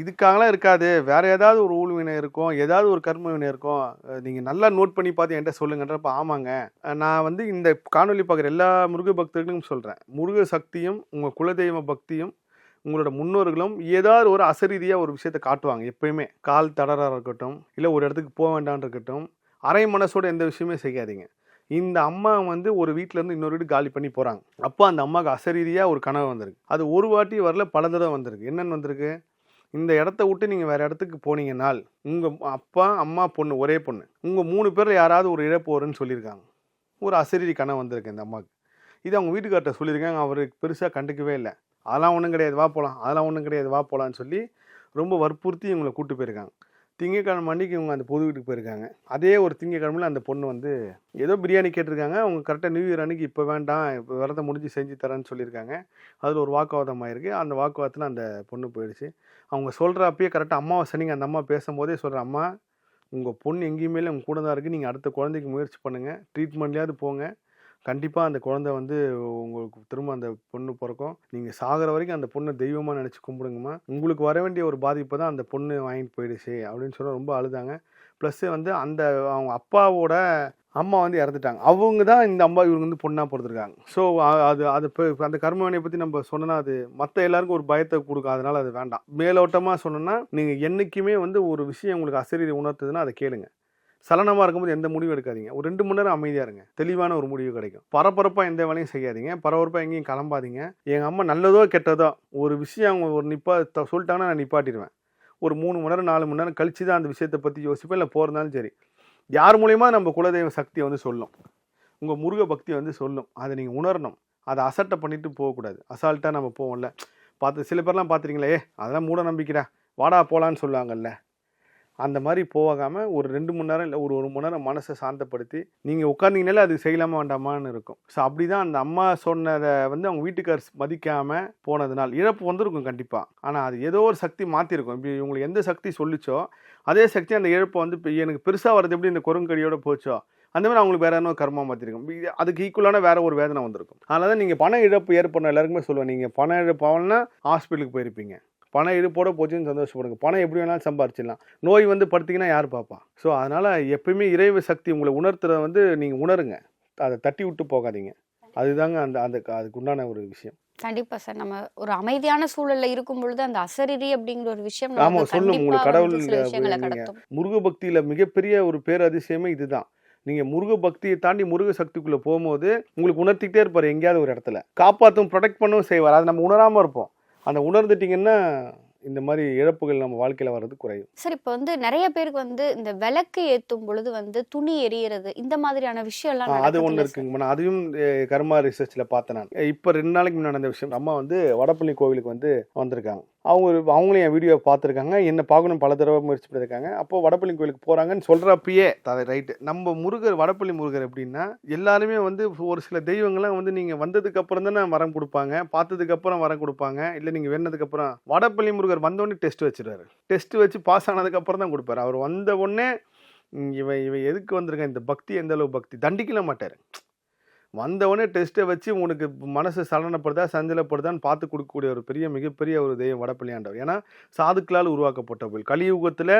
இதுக்காகலாம் இருக்காது. வேறு ஏதாவது ஒரு ஊழ்வினை இருக்கும். ஏதாவது ஒரு கர்ம வினை இருக்கும். நீங்கள் நல்லா நோட் பண்ணி பார்த்து என்கிட்ட சொல்லுங்கன்றப்ப ஆமாங்க. நான் வந்து இந்த காணொளி பார்க்குற எல்லா முருக பக்தர்களுக்கும் சொல்கிறேன் முருக சக்தியும் உங்கள் குலதெய்வ பக்தியும் உங்களோட முன்னோர்களும் ஏதாவது ஒரு அசரீதியாக ஒரு விஷயத்தை காட்டுவாங்க எப்பயுமே. கால் தடராக இருக்கட்டும் இல்லை ஒரு இடத்துக்கு போக வேண்டாம்னு இருக்கட்டும் அரை மனசோட எந்த விஷயமே செய்யாதீங்க. இந்த அம்மா வந்து ஒரு வீட்டிலேருந்து இருந்து இன்னொரு வீடு காலி பண்ணி போகிறாங்க அப்போ அந்த அம்மாவுக்கு அசரீதியாக ஒரு கனவு வந்திருக்கு. அது ஒரு வாட்டி வரல பல தடவை வந்திருக்கு. என்னென்னு வந்திருக்கு? இந்த இடத்த விட்டு நீங்கள் வேறு இடத்துக்கு போனீங்கன்னால் உங்கள் அப்பா அம்மா பொண்ணு ஒரே பொண்ணு. உங்கள் மூணு பேரில் யாராவது ஒரு இழப்பு வரும்னு சொல்லியிருக்காங்க. ஒரு அசரீதி கனவு வந்திருக்கு இந்த அம்மாவுக்கு. இது அவங்க வீட்டுக்கார்ட்ட சொல்லியிருக்காங்க. அவருக்கு பெருசாக கண்டுக்கவே இல்லை. அதெல்லாம் ஒன்றும் கிடையாது. வா போகலாம் அதெல்லாம் ஒன்றும் கிடையாது. வா போகலான்னு சொல்லி ரொம்ப வற்புறுத்தி இவங்களை கூப்பிட்டு போயிருக்காங்க. திங்கக்கிழமை அன்னைக்கு இவங்க அந்த பொது வீட்டுக்கு போயிருக்காங்க. அதே ஒரு திங்கக்கிழமையில் அந்த பொண்ணு வந்து ஏதோ பிரியாணி கேட்டிருக்காங்க. அவங்க கரெக்டாக நியூ இயர் அன்னைக்கு இப்போ வேண்டாம் இப்போ விரதம் முடிஞ்சு செஞ்சு தரேன்னு சொல்லியிருக்காங்க. அதில் ஒரு வாக்குவாதம் ஆயிருக்கு அந்த வாக்குவாதத்தில் அந்த பொண்ணு போயிடுச்சு. அவங்க சொல்கிற அப்பயே கரெக்டாக அம்மாவை சனிங்க அந்த அம்மா பேசும்போதே சொல்கிற அம்மா உங்கள் பொண்ணு எங்கேயுமே உங்கள் கூட தான் இருக்குது நீங்கள் அடுத்த குழந்தைக்கு முயற்சி பண்ணுங்கள் ட்ரீட்மெண்ட்லேயாவது போங்க. கண்டிப்பாக அந்த குழந்தை வந்து உங்களுக்கு திரும்ப அந்த பொண்ணு பிறக்கும். நீங்கள் சாகிற வரைக்கும் அந்த பொண்ணை தெய்வமாக நினச்சி கும்பிடுங்கம்மா. உங்களுக்கு வர வேண்டிய ஒரு பாதிப்பு தான் அந்த பொண்ணு வாங்கிட்டு போயிடுச்சு அப்படின்னு சொல்ல ரொம்ப அழுதாங்க. ப்ளஸ்ஸு வந்து அந்த அவங்க அப்பாவோட அம்மா வந்து இறந்துட்டாங்க. அவங்க தான் இந்த அம்மா இவங்க வந்து பொண்ணாக பிறந்திருக்காங்க. ஸோ அது அது இப்போ அந்த கர்மவினை பற்றி நம்ம சொன்னோன்னா அது மற்ற எல்லாருக்கும் ஒரு பயத்தை கொடுக்கும். அதனால் அது வேண்டாம். மேலோட்டமாக சொன்னோன்னா நீங்கள் என்றைக்குமே வந்து ஒரு விஷயம் உங்களுக்கு அசரீரி உணர்த்துதுன்னா அதை கேளுங்கள் சலனமாக இருக்கும்போது எந்த முடிவும் எடுக்காதீங்க. ஒரு ரெண்டு மணி நேரம் அமைதியாக இருங்க. தெளிவான ஒரு முடிவு கிடைக்கும். பரபரப்பாக எந்த வேலையும் செய்யாதீங்க. பரபரப்பாக எங்கேயும் கிளம்பாதீங்க. எங்கள் அம்மா நல்லதோ கெட்டதோ ஒரு விஷயம் அவங்க ஒரு நிப்பா த- சொல்லிட்டாங்கன்னா நான் நிப்பாட்டிடுவேன் ஒரு மூணு மணி நேரம் நாலு மணி நேரம் கழிச்சு தான் அந்த விஷயத்தை பற்றி யோசிப்பேன். இல்லை போகிறதாலும் சரி. யார் மூலயமா நம்ம குலதெய்வ சக்தியை வந்து சொல்லும்? உங்கள் முருக பக்தியை வந்து சொல்லும். அதை நீங்கள் உணரணும். அதை அசட்டை பண்ணிட்டு போகக்கூடாது. அசால்ட்டாக நம்ம போவோம்ல. பார்த்து சில பேர்லாம் பார்த்துருங்களே அதெல்லாம் மூட நம்பிக்கிறா வாடா போகலான்னு சொல்லுவாங்கல்ல. அந்த மாதிரி போகாமல் ஒரு ரெண்டு மணி நேரம் இல்லை ஒரு ஒரு மணி நேரம் மனசை சாந்தப்படுத்தி நீங்கள் உட்காந்திங்கனாலே அது செய்யலாமா வேண்டாமான்னு இருக்கும். ஸோ அப்படி தான் அந்த அம்மா சொன்னதை வந்து அவங்க வீட்டுக்கார் மதிக்காமல் போனதுனால் இழப்பு வந்திருக்கும் கண்டிப்பாக ஆனால் அது ஏதோ ஒரு சக்தி மாற்றிருக்கும் இப்படி இவங்களுக்கு எந்த சக்தி சொல்லிச்சோ அதே சக்தி அந்த இழப்பை வந்து இப்போ எனக்கு பெருசாக வரது எப்படி இந்த குரங்கடியோட போச்சோ அந்த மாதிரி அவங்களுக்கு வேற என்ன கர்மா மாற்றிருக்கும் அதுக்கு ஈக்குவலான வேற ஒரு வேதனை வந்திருக்கும். அதனால தான் நீங்கள் பண இழப்பு ஏற்படுற எல்லாருக்குமே சொல்லுவேன். நீங்கள் பண இழப்பு ஆகலன்னா ஹாஸ்பிட்டலுக்கு போயிருப்பீங்க. பண இழப்போட போச்சுன்னு சந்தோஷப்படுங்க. பணம் எப்படி வேணாலும் சம்பாரிச்சிடலாம். நோய் வந்து படுத்திங்கன்னா யார் பார்ப்பா? ஸோ அதனால் எப்பயுமே இறைவு சக்தி உங்களை உணர்த்துறத வந்து நீங்கள் உணருங்க. அதை தட்டி விட்டு போகாதீங்க. அதுதாங்க அந்த அந்த அதுக்கு உண்டான ஒரு விஷயம். கண்டிப்பா சார். நம்ம ஒரு அமைதியான சூழல்ல இருக்கும் பொழுது அந்த அசரீரி அப்படிங்கிற ஒரு விஷயம் ஆமா, சொல்லும். உங்களுக்கு கடவுள் முருக பக்தியில் மிகப்பெரிய ஒரு பேரதிசயமே இதுதான். நீங்கள் முருக பக்தியை தாண்டி முருக சக்திக்குள்ளே போகும்போது உங்களுக்கு உணர்த்திக்கிட்டே இருப்பார் எங்கேயாவது ஒரு இடத்துல. காப்பாற்றும் ப்ரொடெக்ட் பண்ணவும் செய்வார். அதை நம்ம உணராமல் இருப்போம். அந்த உணர்ந்துட்டிங்கன்னா இந்த மாதிரி இழப்புகள் நம்ம வாழ்க்கையில் வர்றது குறையும். சார் இப்போ வந்து நிறைய பேருக்கு வந்து இந்த விளக்கு ஏத்தும் பொழுது வந்து துணி எரியறது இந்த மாதிரியான விஷயம் எல்லாம் ஆ, அது ஒன்று? இருக்குங்க. நான் அதையும் கர்மா ரிசர்ச்சில் பார்த்தேன் நான். இப்போ ரெண்டு நாளைக்கு முன்னாடி நடந்த விஷயம். அம்மா வந்து வடப்பள்ளி கோவிலுக்கு வந்து வந்திருக்காங்க. அவங்க அவங்களும் என் வீடியோ பார்த்துருக்காங்க. என்ன பார்க்கணும் பல தடவை முயற்சி பண்ணியிருக்காங்க. அப்போ வடப்பள்ளி கோயிலுக்கு போகிறாங்கன்னு சொல்கிறப்பயே ரைட்டு நம்ம முருகர் வடப்பள்ளி முருகர் எப்படின்னா எல்லாருமே வந்து ஒரு சில தெய்வங்கள்லாம் வந்து நீங்கள் வந்ததுக்கு அப்புறம் தானே வரம் கொடுப்பாங்க. பார்த்ததுக்கப்புறம் வரம் கொடுப்பாங்க. இல்லை நீங்கள் வேணதுக்கப்புறம் வடப்பள்ளி முருகர் வந்தோடனே டெஸ்ட் வச்சுருவாரு டெஸ்ட் வச்சு பாஸ் ஆனதுக்கப்புறம் தான் கொடுப்பாரு. அவர் வந்த உடனே இவன் இவன் எதுக்கு வந்திருக்கான்? இந்த பக்தி எந்த அளவு பக்தி? தண்டிக்கல மாட்டார். வந்தவொடனே டெஸ்ட்டை வச்சு உனக்கு மனசு சலனப்படுதா சஞ்சலப்படுதான்னு பார்த்து கொடுக்கக்கூடிய ஒரு பெரிய மிகப்பெரிய ஒரு தெய்வம் வடப்பள்ளி ஏன்னா சாதுக்களால் உருவாக்கப்பட்ட கோயில். கலியுகத்தில்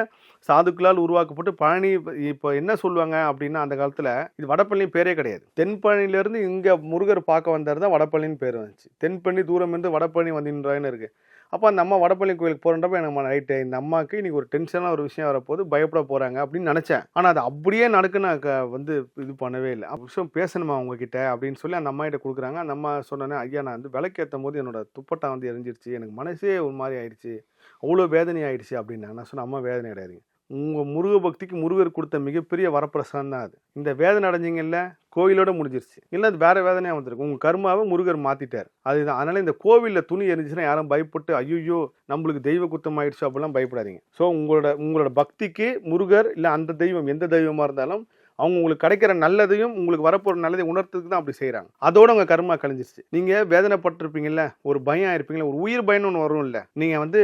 சாதுக்களால் உருவாக்கப்பட்டு பழனி இப்போ என்ன சொல்லுவாங்க அப்படின்னா அந்த காலத்தில் இது வடப்பள்ளி பேரே கிடையாது. தென்பழனிலேருந்து இங்கே முருகர் பார்க்க வந்தார் தான் வடப்பள்ளின்னு பேர் வந்துச்சு. தென்பழனி தூரம் இருந்து வடப்பழனி வந்தின்றான்னு இருக்குது அப்போ அந்த அம்மா வடப்பள்ளி கோயிலுக்கு போகிறப்ப எனக்கு ரைட்டு இந்த அம்மாவுக்கு இன்னைக்கு ஒரு டென்ஷனான ஒரு விஷயம் வரப்போது பயப்பட போகிறாங்க அப்படின்னு நினச்சேன். ஆனால் அது அப்படியே நடக்கு நான் க- வந்து இது பண்ணவே இல்லை. அப்போ விஷயம் பேசணுமா அவங்கக்கிட்ட அப்படின்னு சொல்லி அந்த அம்மாகிட்ட கொடுக்குறாங்க. அந்த அம்மா சொன்னேன் ஐயா நான் வந்து விளக்கேற்றும் போது என்னோட துப்பட்டா வந்து எரிஞ்சிருச்சு. எனக்கு மனசே ஒரு மாதிரி ஆயிடுச்சு. அவ்வளோ வேதனை ஆயிடுச்சு அப்படின்னாங்க. நான் சொன்னேன் அம்மா வேதனை கிடையாதுங்க உங்கள் முருக பக்திக்கு முருகர் கொடுத்த மிகப்பெரிய வரப்பிரசாதம் தான் அது. இந்த வேதனை அடைஞ்சிங்கல்ல கோயிலோட முடிஞ்சிருச்சு. இல்லை அது வேற வேதனையாக வந்திருக்கு. உங்கள் கர்மாவை முருகர் மாற்றிட்டார் அதுதான். அதனால் இந்த கோவிலில் துணி எரிஞ்சுன்னா யாரும் பயப்பட்டு ஐயோ நம்மளுக்கு தெய்வ குத்தம் ஆயிடுச்சு அப்படிலாம் பயப்படாதீங்க. ஸோ உங்களோட உங்களோட பக்திக்கு முருகர் இல்லை அந்த தெய்வம் எந்த தெய்வமாக இருந்தாலும் அவங்க உங்களுக்கு கிடைக்கிற நல்லதையும் உங்களுக்கு வரப்போகிற நல்லதை உணர்த்துக்கு தான் அப்படி செய்கிறாங்க அதோட உங்கள் கர்மா கழிஞ்சிருச்சு. நீங்கள் வேதனைப்பட்டிருப்பீங்கல்ல ஒரு பயம் ஆயிருப்பீங்களா ஒரு உயிர் பயம்னு ஒன்று வரும் இல்லை. நீங்கள் வந்து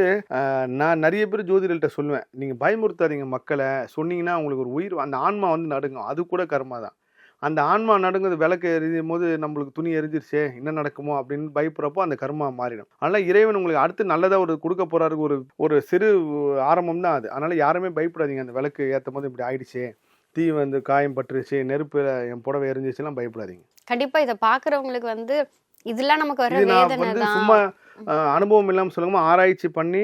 நான் நிறைய பேர் ஜோதிடர்கிட்ட சொல்லுவேன். நீங்கள் பயமுறுத்தாதீங்க மக்களை. சொன்னீங்கன்னா உங்களுக்கு ஒரு உயிர் அந்த ஆன்மா வந்து நடுங்கும். அது கூட கர்மா தான். அந்த ஆன்மா நடுங்குது விளக்கு எரியும் போது நம்மளுக்கு துணி எரிஞ்சிருச்சே என்ன நடக்குமோ அப்படின்னு பயப்படுறப்போ அந்த கர்மா மாறிடும். அதனால் இறைவன் உங்களுக்கு அடுத்து நல்லதாக ஒரு கொடுக்க போறாரு ஒரு ஒரு சிறு ஆரம்பம் தான் அது. அதனால் யாருமே பயப்படாதீங்க. அந்த விளக்கு ஏற்றும் போது இப்படி ஆயிடுச்சு. தீ வந்து காயம் பட்டுருச்சு நெருப்பு என் புடவை எரிஞ்சிச்சுலாம் பயப்படாதீங்க. கண்டிப்பா இதை பாக்குறவங்களுக்கு வந்து இதெல்லாம் நமக்கு வர இது நான் வேதனை வந்து தான். சும்மா அஹ், அனுபவம் இல்லாமல் சொல்லுங்க ஆராய்ச்சி பண்ணி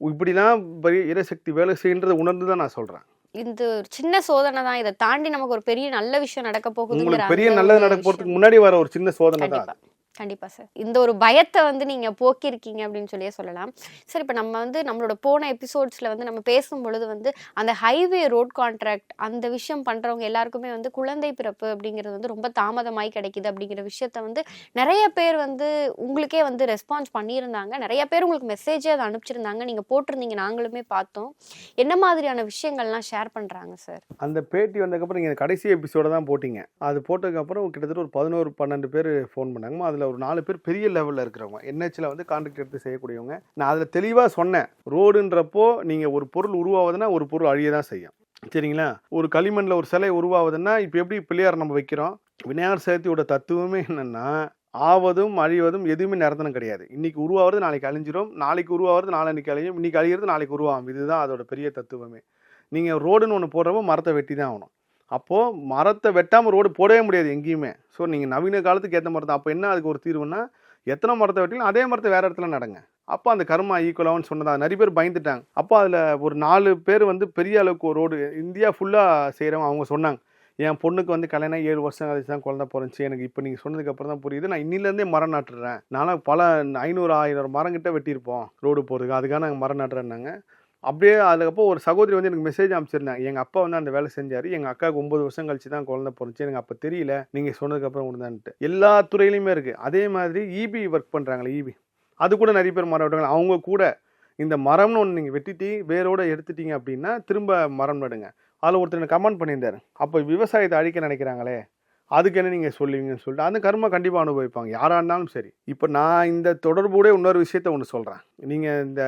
இப்படிலாம் பெரிய இறைசக்தி வேலை செய்யுன்றதை உணர்ந்து தான் நான் சொல்கிறேன் இந்த ஒரு சின்ன சோதனை தான். இதை தாண்டி நமக்கு ஒரு பெரிய நல்ல விஷயம் நடக்க போகுதுங்கிற உங்களுக்கு பெரிய அந்த நல்லது நடக்க விஷயம். போகிறதுக்கு முன்னாடி வர ஒரு சின்ன சோதனை தான் கண்டிப்பா. கண்டிப்பாக சார் இந்த ஒரு பயத்தை வந்து நீங்கள் போக்கியிருக்கீங்க அப்படின்னு சொல்லியே சொல்லலாம். சார் இப்போ நம்ம வந்து நம்மளோட போன எபிசோட்ஸில் வந்து நம்ம பேசும் பொழுது வந்து அந்த ஹைவே ரோட் கான்ட்ராக்ட் அந்த விஷயம் பண்ணுறவங்க எல்லாருக்குமே வந்து குழந்தை பிறப்பு அப்படிங்கிறது வந்து ரொம்ப தாமதமாகி கிடைக்குது அப்படிங்கிற விஷயத்த வந்து நிறைய பேர் வந்து உங்களுக்கே வந்து ரெஸ்பான்ஸ் பண்ணியிருந்தாங்க. நிறைய பேர் உங்களுக்கு மெசேஜே அதை அனுப்பிச்சிருந்தாங்க. நீங்கள் போட்டிருந்தீங்க. நாங்களுமே பார்த்தோம். என்ன மாதிரியான விஷயங்கள்லாம் ஷேர் பண்ணுறாங்க சார் அந்த பேட்டி வந்ததுக்கப்புறம் நீங்கள் கடைசி எபிசோட தான் போட்டிங்க. அது போட்டதுக்கப்புறம் கிட்டத்தட்ட ஒரு பதினோரு பன்னெண்டு பேர் ஃபோன் பண்ணாங்க. அதில் ஒரு நாலு பேர் பெரிய லெவலில் இருக்கிறவங்க. என்ஹெச்சில் வந்து கான்ட்ராக்ட் எடுத்து செய்யக்கூடியவங்க. நான் அதில் தெளிவாக சொன்னேன். ரோடுன்றப்போ நீங்கள் ஒரு பொருள் உருவாகுதுன்னா ஒரு பொருள் அழிய தான் செய்யும். சரிங்களா? ஒரு களிமண்ணில் ஒரு சிலை உருவாகுதுன்னா இப்போ எப்படி பிள்ளையார் நம்ம வைக்கிறோம்? விநாயகர் சதுர்த்தியோட தத்துவமே என்னென்னா ஆவதும் அழிவதும் எதுவுமே நிரந்தரம் கிடையாது. இன்னைக்கு உருவாகிறது நாளைக்கு அழிஞ்சிரும். நாளைக்கு உருவாகிறது நாளைக்கு அழியும். இன்னைக்கு அழியிறது நாளைக்கு உருவாகும். இதுதான் அதோட பெரிய தத்துவமே. நீங்கள் ரோடுன்னு ஒன்று போடுறப்போ மரத்தை வெட்டி தான் ஆகணும். அப்போது மரத்தை வெட்டாமல் ரோடு போடவே முடியாது எங்கேயுமே. ஸோ நீங்கள் நவீன காலத்துக்கு ஏற்ற மரத்தை அப்போ என்ன அதுக்கு ஒரு தீர்வுன்னா எத்தனை மரத்தை வெட்டிலும் அதே மரத்தை வேறு இடத்துல நடங்க. அப்போ அந்த கர்மா ஈக்குவலாகனு சொன்னதா நிறைய பேர் பயந்துட்டாங்க. அப்போ அதில் ஒரு நாலு பேர் வந்து பெரிய அளவுக்கு ஒரு ரோடு இந்தியா ஃபுல்லாக செய்கிறவங்க அவங்க சொன்னாங்க. என் பொண்ணுக்கு வந்து கல்யாணம் ஏழு வருஷம் கழிச்சு தான் குழந்த பிறந்துச்சு. எனக்கு இப்போ நீங்கள் சொன்னதுக்கப்புறம் தான் புரியுது. நான் இன்னிலேருந்தே மரம் நாட்டுறேன். நானும் பல ஐநூறு ஆயிரம் மரம் கிட்ட வெட்டியிருப்போம். ரோடு போகிறதுக்கு அதுக்காக நாங்கள் மரம் நாட்டுறேன்னாங்க அப்படியே அதுக்கப்புறம் ஒரு சகோதரி வந்து எனக்கு மெசேஜ் அனுப்பிச்சிருந்தாங்க. எங்கள் அப்பா வந்து அந்த வேலை செஞ்சார். எங்கள் அக்காவுக்கு ஒம்பது வருஷம் கழிச்சு தான் குழந்தை பிறந்துச்சு. எனக்கு அப்போ தெரியல. நீங்கள் சொன்னதுக்கப்புறம் உண்டுதான்ட்டு எல்லா துறையிலையுமே இருக்குது அதே மாதிரி இபி ஒர்க் பண்ணுறாங்களே இபி அது கூட நிறைய பேர் மரம் வெட்டுறாங்க அவங்க கூட இந்த மரம்னு ஒன்று நீங்கள் வெட்டிட்டு வேரோட எடுத்துட்டீங்க அப்படின்னா திரும்ப மரம் நடுங்க. அதில் ஒருத்தர் கமெண்ட் பண்ணியிருந்தார். அப்போ விவசாயத்தை அழிக்க நினைக்கிறாங்களே அதுக்கு என்ன நீங்கள் சொல்லுவீங்கன்னு சொல்லிட்டு அந்த கர்மம் கண்டிப்பாக அனுபவிப்பாங்க. யாராக இருந்தாலும் சரி. இப்போ நான் இந்த தொடர்புடைய இன்னொரு விஷயத்த ஒன்று சொல்கிறேன் நீங்கள் இந்த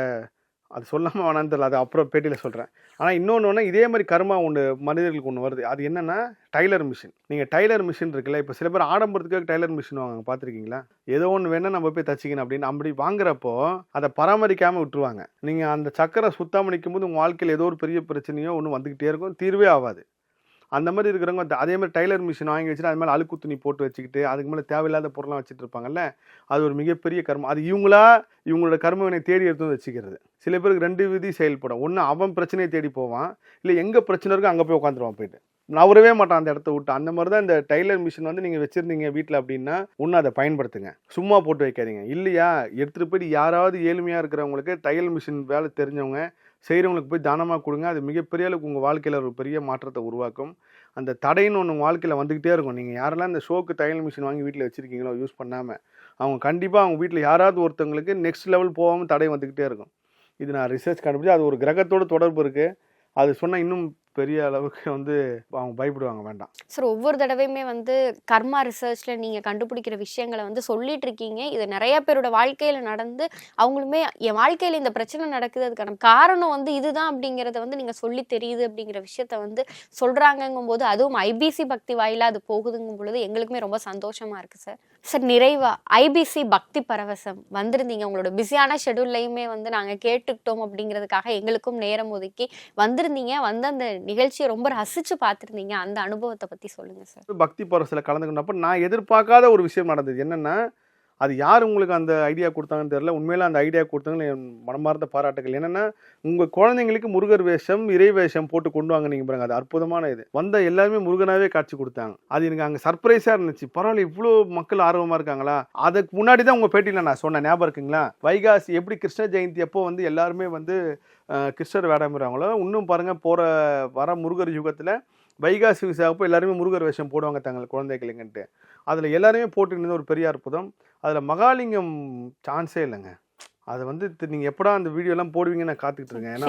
அது சொல்லாமல் வேணான்னு தெரியல அது அப்புறம் பேட்டியில் சொல்கிறேன் ஆனால் இன்னொன்று ஒன்று இதே மாதிரி கர்மா ஒன்று மனிதர்களுக்கு ஒன்று வருது. அது என்னென்னா டைலர் மிஷின். நீங்கள் டைலர் மிஷின் இருக்குல்ல இப்போ சில பேர் ஆடம்பரத்துக்காக டைலர் மிஷின் வாங்க பார்த்துருக்கீங்களா? ஏதோ ஒன்று வேணால் நம்ம போய் தச்சிக்கணும் அப்படின்னு அப்படி வாங்குறப்போ அதை பராமரிக்காமல் விட்டுருவாங்க. நீங்கள் அந்த சக்கரை சுத்தாமல் போது உங்கள் வாழ்க்கையில் ஏதோ ஒரு பெரிய பிரச்சனையோ ஒன்று வந்துக்கிட்டே இருக்கும் தீர்வே ஆகாது. அந்த மாதிரி இருக்கிறவங்க அதே மாதிரி டைலர் மிஷின் வாங்கி வச்சுட்டு அது மேலே அழுக்கு துணி போட்டு வச்சுக்கிட்டு அதுக்கு மேலே தேவையில்லாத பொருளாக வச்சுட்டு இருப்பாங்கல்ல அது ஒரு மிகப்பெரிய கர்மம். அது இவங்களா இவங்களோட கர்மவினை தேடி எடுத்து வந்து வச்சுக்கிறது. சில பேருக்கு ரெண்டு விதி செயல்படும். ஒன்று அவன் பிரச்சனையை தேடி போவான். இல்லை எங்கே பிரச்சனை இருக்கோ அங்கே போய் உட்காந்துருவான் போயிட்டு. நவரவே மாட்டான் அந்த இடத்த விட்டு. அந்த மாதிரி தான் இந்த டைலர் மிஷின் வந்து நீங்கள் வச்சுருந்தீங்க வீட்டில் அப்படின்னா ஒன்று அதை பயன்படுத்துங்க. சும்மா போட்டு வைக்காதீங்க. இல்லையா? எடுத்துகிட்டு போயிட்டு யாராவது ஏழ்மையாக இருக்கிறவங்களுக்கு தையல் மிஷின் வேலை தெரிஞ்சவங்க செய்கிறவங்களுக்கு போய் தானமாக கொடுங்க. அது மிகப்பெரிய அளவுக்கு உங்கள் வாழ்க்கையில் ஒரு பெரிய மாற்றத்தை உருவாக்கும். அந்த தடைன்னு ஒன்று வாழ்க்கையில் வந்துக்கிட்டே இருக்கும். நீங்கள் யாரெல்லாம் இந்த ஷோக்கு தையல் மிஷின் வாங்கி வீட்டில் வச்சுருக்கீங்களோ யூஸ் பண்ணாமல் அவங்க கண்டிப்பாக அவங்க வீட்டில் யாராவது ஒருத்தவங்களுக்கு நெக்ஸ்ட் லெவல் போகாமல் தடை வந்துக்கிட்டே இருக்கும். இது நான் ரிசர்ச் கண்டுபிடிச்சி அது ஒரு கிரகத்தோட தொடர்பு இருக்குது அது சொன்னால் இன்னும் பெரிய அளவுக்கு வந்து அவங்க பயப்படுவாங்க வேண்டாம். சார் ஒவ்வொரு தடவையுமே வந்து கர்மா ரிசர்ச்ல நீங்க கண்டுபிடிக்கிற விஷயங்களை வந்து சொல்லிட்டு இருக்கீங்க. இது நிறைய பேரோட வாழ்க்கையில நடந்து அவங்களுமே என் வாழ்க்கையில இந்த பிரச்சனை நடக்குது அதுக்கான காரணம் வந்து இதுதான் அப்படிங்கறத வந்து நீங்க சொல்லி தெரியுது அப்படிங்கிற விஷயத்த வந்து சொல்றாங்கங்கும் போது அதுவும் ஐபிசி பக்தி வாயிலா அது போகுதுங்கும் பொழுது எங்களுக்குமே ரொம்ப சந்தோஷமா இருக்கு சார். சார் நிறைவா ஐபிசி பக்தி பரவசம் வந்திருந்தீங்க. உங்களோட பிஸியான ஷெடியூல்லையுமே வந்து நாங்கள் கேட்டுக்கிட்டோம் அப்படிங்கிறதுக்காக எங்களுக்கும் நேரம் ஒதுக்கி வந்திருந்தீங்க. வந்து அந்த நிகழ்ச்சியை ரொம்ப ரசிச்சு பார்த்துருந்தீங்க. அந்த அனுபவத்தை பற்றி சொல்லுங்க சார். பக்தி பரவசில் கலந்துக்கிட்டப்ப நான் எதிர்பார்க்காத ஒரு விஷயம் நடந்தது. என்னென்னா அது யார் உங்களுக்கு அந்த ஐடியா கொடுத்தாங்கன்னு தெரியல. உண்மையில அந்த ஐடியா கொடுத்தாங்கன்னு என் மனமார்ந்த பாராட்டுகள். என்னென்னா உங்கள் குழந்தைங்களுக்கு முருகர் வேஷம் இறை வேஷம் போட்டு கொண்டு வாங்க நீங்கள் பாருங்க. அது அற்புதமான இது. வந்த எல்லாருமே முருகனாவே காட்சி கொடுத்தாங்க. அது எனக்கு அங்கே சர்ப்ரைஸாக இருந்துச்சு. பரவாயில்ல இவ்வளோ மக்கள் ஆர்வமாக இருக்காங்களா? அதுக்கு முன்னாடி தான் உங்கள் பேட்டியில் நான் சொன்னேன். ஞாபகம் இருக்குங்களா? வைகாசி எப்படி கிருஷ்ண ஜெயந்தி அப்போ வந்து எல்லாருமே வந்து கிருஷ்ணர் வேடமிடுறாங்களோ இன்னும் பாருங்க போகிற வர முருகர் யுகத்தில் வைகாசி விசாகப்போ எல்லாருமே முருகர் வேஷம் போடுவாங்க தங்கள் குழந்தைகளுங்கன்ட்டு அதில் எல்லாருமே போட்டுருந்தது ஒரு பெரிய அற்புதம். அதில் மகாலிங்கம் சான்ஸே இல்லைங்க. அது வந்து நீங்கள் எப்படா அந்த வீடியோலாம் போடுவீங்கன்னு நான் காத்துக்கிட்டு இருக்கேன். ஏன்னா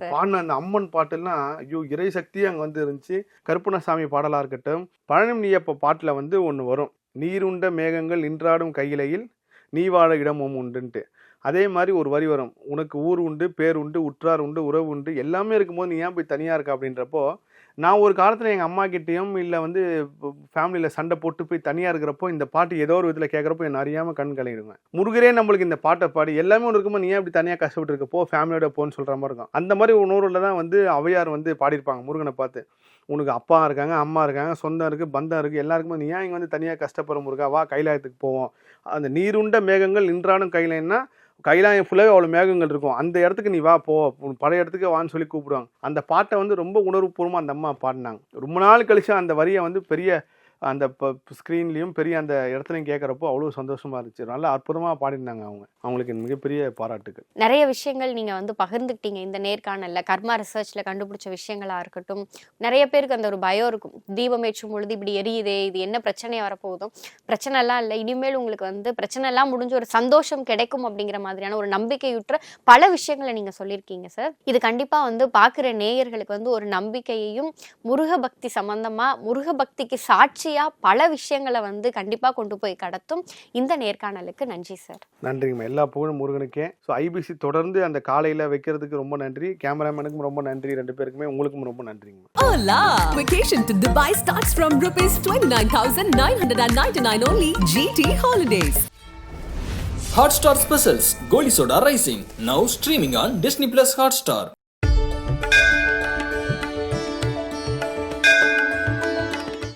sir. பாடின அந்த அம்மன் பாட்டெல்லாம் ஐயோ இறை சக்தியே அங்கே வந்து இருந்துச்சு. கருப்பணசாமி பாடலாக இருக்கட்டும் பழனி நீயப்ப பாட்டில் வந்து ஒன்று வரும். நீருண்ட மேகங்கள் நின்றாடும் கையிலையில் நீ வாழ இடமும் உண்டுன்ட்டு. அதே மாதிரி ஒரு வரி வரும். உனக்கு ஊர் உண்டு பேர் உண்டு உற்றார் உண்டு உறவு உண்டு எல்லாமே இருக்கும்போது நீ ஏன் போய் தனியாக இருக்க? அப்படின்றப்போ நான் ஒரு காலத்தில் எங்கள் அம்மா கிட்டேயும் இல்லை வந்து ஃபேமிலியில் சண்டை போட்டு போய் தனியாக இருக்கிறப்போ இந்த பாட்டு ஏதோ ஒரு விதத்தில் கேட்குறப்போ என்ன அறியாமல் கண் கலங்கிடுவேன். முருகரே நம்மளுக்கு இந்த பாட்டை பாடி எல்லாமே ஒன்று இருக்கும்போது நீ ஏன் தனியாக கஷ்டப்பட்டு இருக்க போ ஃபேமிலியோட போன்னு சொல்கிற மாதிரி இருக்கும். அந்த மாதிரி உணர்வில் தான் வந்து அவையார் வந்து பாடியிருப்பாங்க முருகனை பார்த்து. உனக்கு அப்பா இருக்காங்க அம்மா இருக்காங்க சொந்தம் இருக்குது பந்தம் இருக்குது எல்லாருக்குமே நீ ஏன் இங்கே வந்து தனியாக கஷ்டப்படுற முருகா? வா கைலாயத்துக்கு போவோம். அந்த நீருண்ட மேகங்கள் நின்றாடும் கைலாயம்னா கைலாயம் ஃபுல்லாகவே அவ்வளோ மேகங்கள் இருக்கும். அந்த இடத்துக்கு நீ வா போ. உன் பழைய இடத்துக்கு வான்னு சொல்லி கூப்பிடுவாங்க. அந்த பாட்டை வந்து ரொம்ப உணர்வுபூர்வமாக அந்த அம்மா பாடினாங்க. ரொம்ப நாள் கழிச்சு அந்த வரியை வந்து பெரிய அந்த ஸ்க்ரீன்லேயும் பெரிய அந்த இடத்துலையும் கேட்குறப்போ அவ்வளோ சந்தோஷமாக இருந்துச்சு. நல்லா அற்புதமாக பாடினாங்க அவங்க. அவங்களுக்கு மிகப்பெரிய பாராட்டுகள் நிறைய விஷயங்கள் நீங்கள் வந்து பகிர்ந்துக்கிட்டீங்க. இந்த நேர்காணலில் கர்மா ரிசர்ச்சில் கண்டுபிடிச்ச விஷயங்களாக இருக்கட்டும் நிறைய பேருக்கு அந்த ஒரு பயம் இருக்கும். தீபம் ஏற்றும் பொழுது இப்படி எரியுதே இது என்ன பிரச்சனையாக வரப்போகுதோ. பிரச்சனைலாம் இல்லை இனிமேல் உங்களுக்கு வந்து பிரச்சனைலாம் முடிஞ்சு முடிஞ்ச ஒரு சந்தோஷம் கிடைக்கும் அப்படிங்கிற மாதிரியான ஒரு நம்பிக்கையுற்ற பல விஷயங்களை நீங்கள் சொல்லியிருக்கீங்க சார் இது கண்டிப்பாக வந்து பார்க்குற நேயர்களுக்கு வந்து ஒரு நம்பிக்கையையும் முருக பக்தி சம்பந்தமா முருக பக்திக்கு சாட்சி சாட்சியா பல விஷயங்களை வந்து கண்டிப்பா கொண்டு போய் கடத்தும் இந்த நேர்காணலுக்கு நன்றி சார் நன்றிங்கம்மா எல்லா புகழும் முருகனுக்கே ஸோ ஐபிசி தொடர்ந்து அந்த காலையில் வைக்கிறதுக்கு ரொம்ப நன்றி கேமராமேனுக்கும் ரொம்ப நன்றி ரெண்டு பேருக்குமே உங்களுக்கும் ரொம்ப நன்றிங்கம்மா Hola! Vacation to Dubai starts from rupees 29,999 only. GT Holidays. Hotstar Specials Goli Soda Rising now streaming on Disney Plus Hotstar.